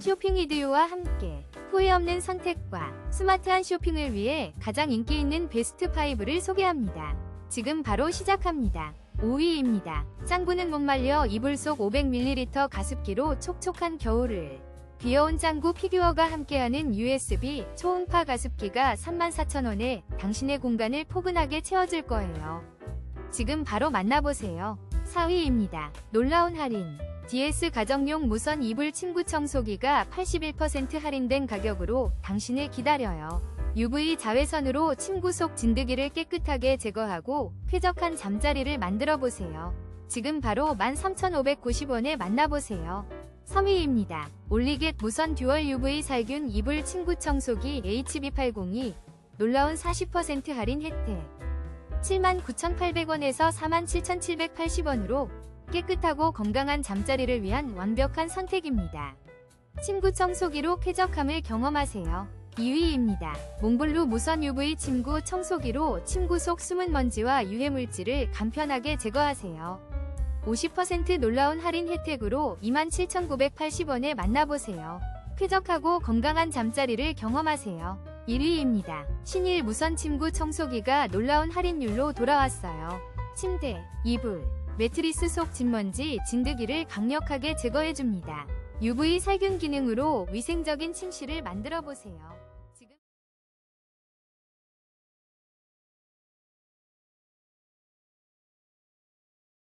쇼핑 이디오와 함께 후회 없는 선택과 스마트한 쇼핑을 위해 가장 인기 있는 베스트 5를 소개합니다. 지금 바로 시작합니다. 5위입니다. 짱구는 못 말려 이불 속 500ml 가습기로 촉촉한 겨울을 귀여운 짱구 피규어가 함께하는 USB 초음파 가습기가 34,000원에 당신의 공간을 포근하게 채워줄 거예요. 지금 바로 만나보세요. 4위입니다. 놀라운 할인. DS 가정용 무선 이불 침구 청소기가 81% 할인된 가격으로 당신을 기다려요. UV 자외선으로 침구 속 진드기를 깨끗하게 제거하고 쾌적한 잠자리를 만들어 보세요. 지금 바로 13,590원에 만나보세요. 3위입니다. 올리겟 무선 듀얼 UV 살균 이불 침구 청소기 HB802 놀라운 40% 할인 혜택 79,800원에서 47,780원으로 깨끗하고 건강한 잠자리를 위한 완벽한 선택입니다. 침구 청소기로 쾌적함을 경험하세요. 2위입니다. 몽블루 무선 UV 침구 청소기로 침구 속 숨은 먼지와 유해물질을 간편하게 제거하세요. 50% 놀라운 할인 혜택으로 27,980원에 만나보세요. 쾌적하고 건강한 잠자리를 경험하세요. 1위입니다. 신일 무선 침구 청소기가 놀라운 할인율로 돌아왔어요. 침대, 이불, 매트리스 속 진먼지, 진드기를 강력하게 제거해줍니다. UV 살균 기능으로 위생적인 침실을 만들어 보세요.